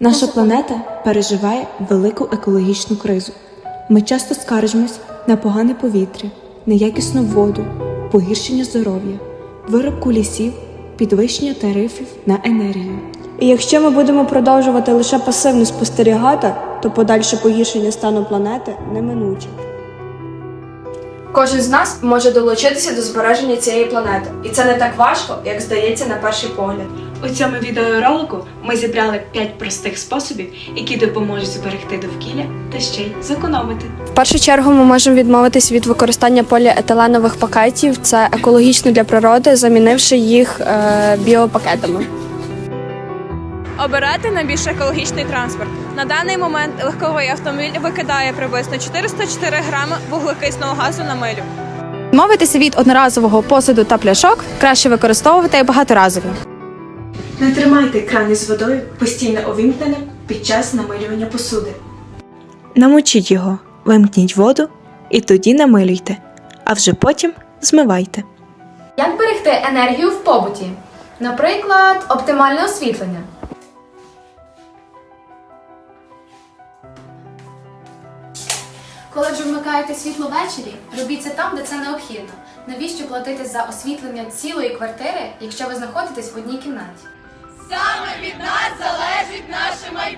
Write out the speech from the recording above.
Наша планета переживає велику екологічну кризу. Ми часто скаржимось на погане повітря, неякісну воду, погіршення здоров'я, виробку лісів, підвищення тарифів на енергію. І якщо ми будемо продовжувати лише пасивно спостерігати, то подальше погіршення стану планети неминуче. Кожен з нас може долучитися до збереження цієї планети, і це не так важко, як здається на перший погляд. У цьому відеоролику ми зібрали 5 простих способів, які допоможуть зберегти довкілля та ще й зекономити. В першу чергу ми можемо відмовитись від використання поліетиленових пакетів. Це екологічно для природи, замінивши їх е, біопакетами. Обирати найбільш екологічний транспорт. На даний момент легковий автомобіль викидає приблизно 404 грами вуглекисного газу на милю. Відмовитися від одноразового посуду та пляшок краще використовувати багаторазові. Не тримайте крани з водою постійно увімкненим під час намилювання посуди. Намочіть його, вимкніть воду і тоді намилюйте, а вже потім змивайте. Як берегти енергію в побуті? Наприклад, оптимальне освітлення. Коли вже вмикаєте світло ввечері, робіть це там, де це необхідно. Навіщо платити за освітлення цілої квартири, якщо ви знаходитесь в одній кімнаті? Саме від нас залежить наше майбутнє.